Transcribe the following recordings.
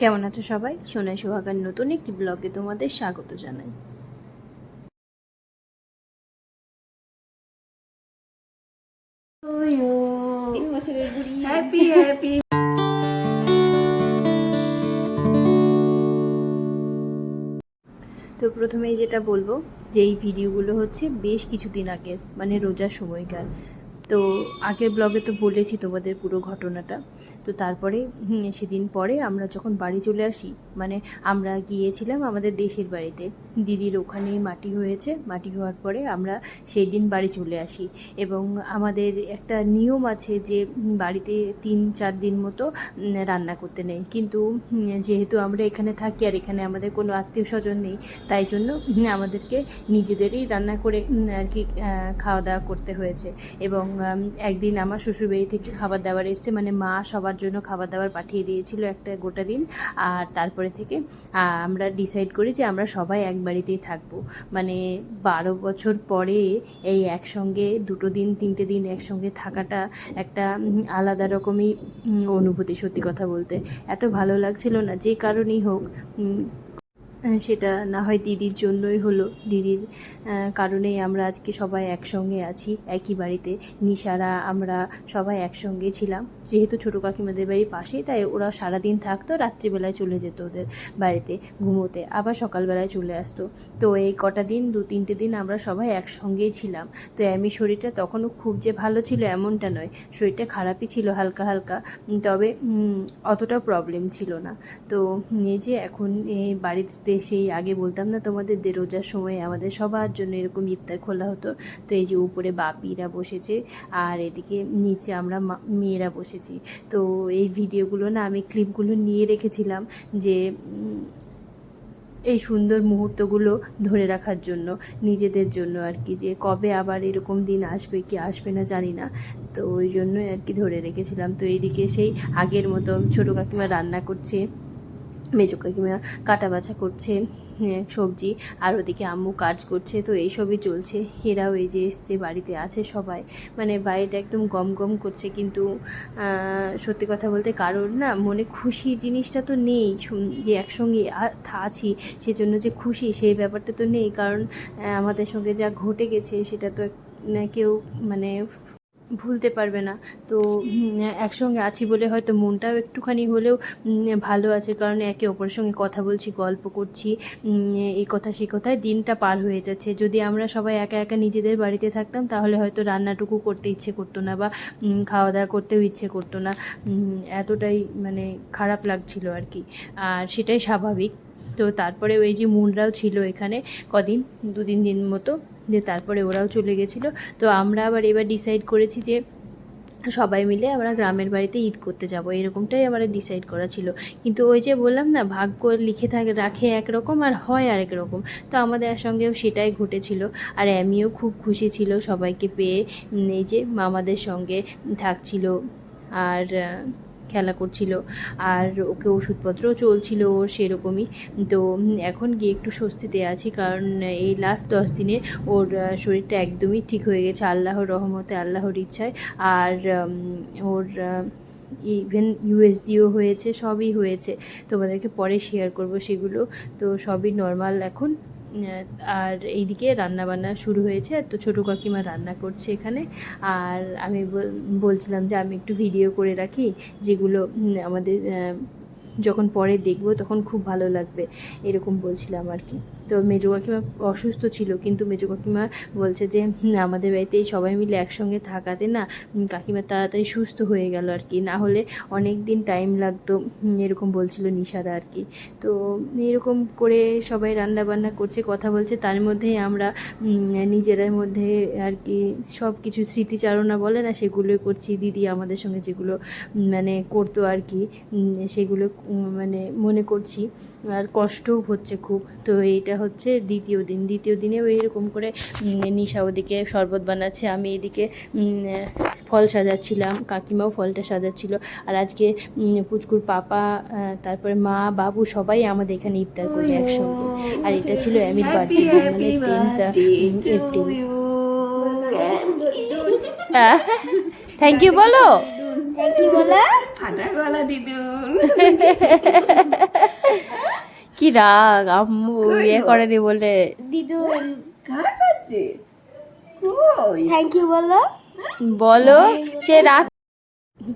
কেমন আছো সবাই? সোনাই সোহাগার নতুন একটি ব্লগে তোমাদের স্বাগত জানাই। তিন বছরের বুড়ি হ্যাপি হ্যাপি তো প্রথমেই যেটা বলব যে এই ভিডিওগুলো হচ্ছে বেশ কিছুদিন আগের মানে রোজার সময়কার তো আগের ব্লগে তো বলেছি তোমাদের পুরো ঘটনাটা। তো তারপরে সেদিন পরে আমরা যখন বাড়ি চলে আসি মানে আমরা গিয়েছিলাম আমাদের দেশের বাড়িতে। দিদির ওখানেই মাটি হয়েছে, মাটি হওয়ার পরে আমরা সেই দিন বাড়ি চলে আসি। এবং আমাদের একটা নিয়ম আছে যে বাড়িতে তিন, চার দিন মতো রান্না করতে নেই। কিন্তু যেহেতু আমরা এখানে থাকি আর এখানে আমাদের কোনো আত্মীয় স্বজন নেই, তাই জন্য আমাদেরকে নিজেদেরই রান্না করে আর কি খাওয়া দাওয়া করতে হয়েছে। এবং একদিন আমার শ্বশুরবাড়ি থেকে খাবার দাবার এসছে। মানে মা সবার জন্য খাবার দাবার পাঠিয়ে দিয়েছিল একটা গোটা দিন। আর তারপরে থেকে আমরা ডিসাইড করি যে আমরা সবাই এক বাড়িতেই থাকব। মানে বারো বছর পরে এই একসঙ্গে দুটো দিন, তিনটে দিন একসঙ্গে থাকাটা একটা আলাদা রকমই অনুভূতি সত্যি কথা বলতে। এত ভালো লাগছিল না, যে কারণেই হোক সেটা না হয় দিদির জন্যই হলো। দিদির কারণেই আমরা আজকে সবাই একসঙ্গে আছি, একই বাড়িতে। নিশারা, আমরা সবাই একসঙ্গে ছিলাম। যেহেতু ছোটো কাকিমাদের বাড়ির পাশেই তাই ওরা সারাদিন থাকতো, রাত্রিবেলায় চলে যেত ওদের বাড়িতে ঘুমোতে, আবার সকালবেলায় চলে আসতো। তো এই কটা দিন, দু তিনটে দিন আমরা সবাই একসঙ্গেই ছিলাম। তো এমনি শরীরটা তখনও খুব যে ভালো ছিল এমনটা নয়। শরীরটা খারাপই ছিল হালকা হালকা। তবে অতটা প্রবলেম ছিল না। তো যে এখন এই বাড়িতে সেই আগে বলতাম না তোমাদের যে রোজার সময় আমাদের সবার জন্য এরকম ইফতার খোলা হতো। তো এই যে উপরে বাপিরা বসেছে আর এদিকে নিচে আমরা মেয়েরা বসেছি। তো এই ভিডিওগুলো না আমি ক্লিপগুলো নিয়ে রেখেছিলাম যে এই সুন্দর মুহূর্তগুলো ধরে রাখার জন্য, নিজেদের জন্য আর কি, যে কবে আবার এরকম দিন আসবে কি আসবে না জানি না। তো ওই জন্যই আর কি ধরে রেখেছিলাম। তো এইদিকে সেই আগের মতো ছোটো কাকিমা রান্না করছে। মেজো কাকিমা কাটা বাছা করছে হ্যাঁ, সবজি আর ওদিকে আম্মু কাজ করছে তো এইসবই চলছে। এরাও এই যে এসছে বাড়িতে আছে সবাই। মানে বাড়িটা একদম গম গম করছে কিন্তু সত্যি কথা বলতে কারোর না মনে খুশি জিনিসটা তো নেই যে একসঙ্গে আছি সেজন্য যে খুশি সেই ব্যাপারটা তো নেই। কারণ আমাদের সঙ্গে যা ঘটে গেছে সেটা তো এক- কেউ মানে ভুলতে পারবে না। তো একসঙ্গে আছি বলে হয়তো মনটাও একটুখানি হলেও ভালো আছে। কারণ একে অপরের সঙ্গে কথা বলছি, গল্প করছি এই কথা সে কথায় দিনটা পার হয়ে যাচ্ছে। যদি আমরা সবাই একা একা নিজেদের বাড়িতে থাকতাম, তাহলে হয়তো রান্নাটুকু করতে ইচ্ছে করতো না বা খাওয়া দাওয়া করতেও ইচ্ছে করতো না। এতটাই মানে খারাপ লাগছিল আর কি। আর সেটাই স্বাভাবিক। তো তারপরে ওই যে মুনরাও ছিল এখানে কদিন? দুদিন দিন মতো যে তারপরে ওরাও চলে গেছিল। তো আমরা আবার এবার ডিসাইড করেছি যে সবাই মিলে আমরা গ্রামের বাড়িতে ঈদ করতে যাব। এরকমটাই আমরা ডিসাইড করা ছিল। কিন্তু ওই যে বললাম না, ভাগ্য লিখে থাকে, রাখে একরকম আর হয় আরেক রকম। তো আমাদের সঙ্গেও সেটাই ঘটেছিল। আর আমিও খুব খুশি ছিল সবাইকে পেয়ে। এই যে মামাদের সঙ্গে থাকছিল। আর খেলা করছিল আর ওকে ওষুধপত্রও চলছিল ওর সেরকমই। তো এখন গিয়ে একটু স্বস্তিতে আছি কারণ এই লাস্ট দশ দিনে ওর শরীরটা একদমই ঠিক হয়ে গেছে আল্লাহর রহমতে, আল্লাহর ইচ্ছায়। আর ওর ইভেন ইউএসডিও হয়েছে, সবই হয়েছে। তোমাদেরকে পরে শেয়ার করব সেগুলো। তো সবই নর্মাল এখন। আর এইদিকে রান্না বান্না শুরু হয়েছে। তো ছোটো কাকিমা রান্না করছে এখানে। আর আমি বলছিলাম যে আমি একটু ভিডিও করে রাখি, যেগুলো আমাদের যখন পরে দেখব তখন খুব ভালো লাগবে এরকম বলছিলাম আর কি। তো মেজো কাকিমা অসুস্থ ছিল কিন্তু মেজো কাকিমা বলছে যে আমাদের বাড়িতে সবাই মিলে একসঙ্গে থাকাতে না কাকিমা তাড়াতাড়ি সুস্থ হয়ে গেল আর কি। না হলে অনেক দিন টাইম লাগতো এরকম বলছিল নিশারা আর কি। তো এরকম করে সবাই রান্না বান্না করছে কথা বলছে তার মধ্যেই আমরা উম, নিজেদের মধ্যে আর কি সব কিছু স্মৃতিচারণা বলে না সেগুলোই করছি। দিদি আমাদের সঙ্গে যেগুলো মানে করতো আর কি সেগুলো মানে মনে করছি আর কষ্টও হচ্ছে খুব। তো এইটা হচ্ছে দ্বিতীয় দিন। দ্বিতীয় দিনেও এরকম করে নিশা ওদিকে শরবত বানাচ্ছে আমি এদিকে ফল সাজাচ্ছিলাম কাকিমাও ফলটা সাজাচ্ছিল। আর আজকে পুচকুর পাপা তারপরে মা বাবু সবাই আমাদের এখানে ইফতার করি একসঙ্গে। আর এটা ছিল অ্যামির বার্থডে মানে এপ্রিল থ্যাংক ইউ বলো। থ্যাংক ইউ ফাটা গলা দিদুন কি রাগ আম্মু ইয়ে? করেনি বলে। দিদুন কার পাচ্ছে কই? থ্যাংক ইউ বলো। বলো সে রাত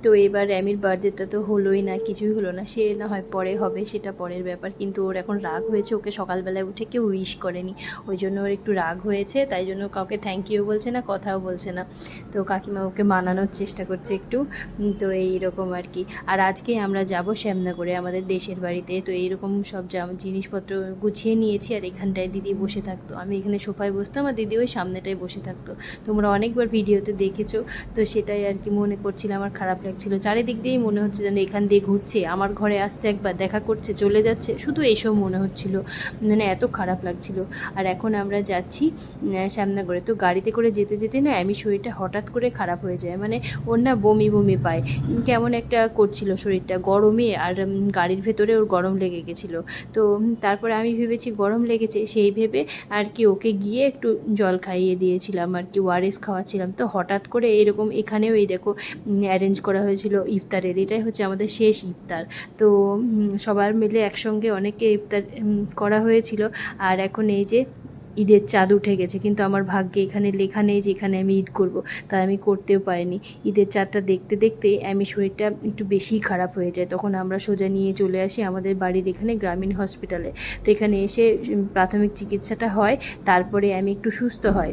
তো এবার র্যামির বার্থডেটা তো হলোই না, কিছুই হলো না। সে না হয় পরে হবে, সেটা পরের ব্যাপার। কিন্তু ওর এখন রাগ হয়েছে, ওকে সকালবেলায় উঠে কেউ উইশ করেনি। ওই জন্য ওর একটু রাগ হয়েছে, তাই জন্য কাউকে থ্যাংক ইউ বলছে না, কথাও বলছে না। তো কাকিমা ওকে মানানোর চেষ্টা করছে একটু। তো এইরকম আর কি। আর আজকে আমরা যাব শ্যামনগরে, আমাদের দেশের বাড়িতে। তো এইরকম সব জিনিসপত্র গুছিয়ে নিয়েছি, আর এখানটায় দিদি বসে থাকতো। আমি এখানে সোফায় বসতাম, আর দিদি ওই সামনেটায় বসে থাকতো। তোমরা অনেকবার ভিডিওতে দেখেছ, তো সেটাই আর কি মনে করছিল আমার খারাপ লাগছিল। চারিদিক দিয়েই মনে হচ্ছে যেন এখান দিয়ে ঘুরছে। আমার ঘরে আসছে একবার, দেখা করছে, চলে যাচ্ছে। শুধু এইসব মনে হচ্ছিল। মানে এত খারাপ লাগছিল। আর এখন আমরা যাচ্ছি শ্যামনগরে। তো গাড়িতে করে যেতে যেতে না, আমি শরীরটা হঠাৎ করে খারাপ হয়ে যায়। মানে ওর না বমি বমি পায়। কেমন একটা করছিল শরীরটা, গরমে আর গাড়ির ভেতরে ওর গরম লেগে গেছিল। তো তারপরে আমি ভেবেছি গরম লেগেছে, সেই ভেবে আর কি ওকে গিয়ে একটু জল খাইয়ে দিয়েছিলাম আর কি, ওয়ারেস খাওয়াচ্ছিলাম। তো হঠাৎ করে এরকম এখানেও এই দেখো অ্যারেঞ্জ করা হয়েছিল ইফতারের। এটাই হচ্ছে আমাদের শেষ ইফতার। তো সবার মিলে একসঙ্গে অনেকে ইফতার করা হয়েছিল। আর এখন এই যে ঈদের চাঁদ উঠে গেছে, কিন্তু আমার ভাগ্যে এখানে লেখা নেই যে এখানে আমি ঈদ করব, তাই আমি করতেও পারিনি। ঈদের চাঁদটা দেখতে দেখতে আমি শরীরটা একটু বেশিই খারাপ হয়ে যায়। তখন আমরা সোজা নিয়ে চলে আসি আমাদের বাড়ির এখানে গ্রামীণ হসপিটালে তো এখানে এসে প্রাথমিক চিকিৎসাটা হয়, তারপরে আমি একটু সুস্থ হয়।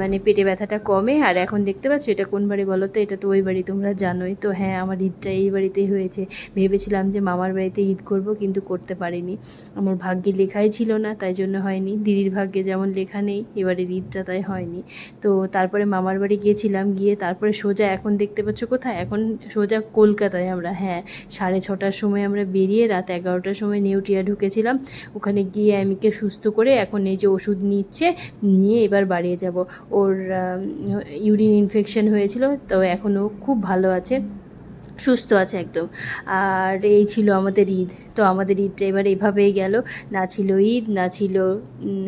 মানে পেটে ব্যথাটা কমে, আর এখন দেখতে পাচ্ছ এটা কোন বাড়ি বলো তো? এটা তো ওই বাড়ি, তোমরা জানোই তো। হ্যাঁ আমার ঈদটা এই বাড়িতেই হয়েছে। ভেবেছিলাম যে মামার বাড়িতে ঈদ করব, কিন্তু করতে পারিনি। আমার ভাগ্যে লেখাই ছিল না, তাই জন্য হয়নি। দিদির ভাগ্যে যেমন লেখা নেই, এবারে ঈদটা তাই হয়নি। তো তারপরে মামার বাড়ি গিয়েছিলাম, গিয়ে তারপরে সোজা এখন দেখতে পাচ্ছ কোথায়? এখন সোজা কলকাতায় আমরা হ্যাঁ। সাড়ে ছটার সময় আমরা বেরিয়ে রাত এগারোটার সময় নেউটিয়া ঢুকেছিলাম। ওখানে গিয়ে আমিকে সুস্থ করে এখন এই যে ওষুধ নিচ্ছে, নিয়ে এবার বাড়িয়ে যাব। ওর ইউরিন ইনফেকশন হয়েছিল, তো এখনও খুব ভালো আছে। সুস্থ আছে একদম। আর এই ছিল আমাদের ঈদ। তো আমাদের ঈদটা এবার এভাবেই গেল। না ছিল ঈদ, না ছিল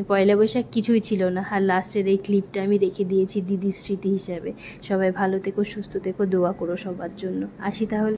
পয়লা বৈশাখ, কিছুই ছিল না। আর লাস্টের এই ক্লিপটা আমি রেখে দিয়েছি দিদির স্মৃতি হিসাবে। সবাই ভালো থেকো, সুস্থ থেকো, দোয়া করো সবার জন্য। আসি তাহলে।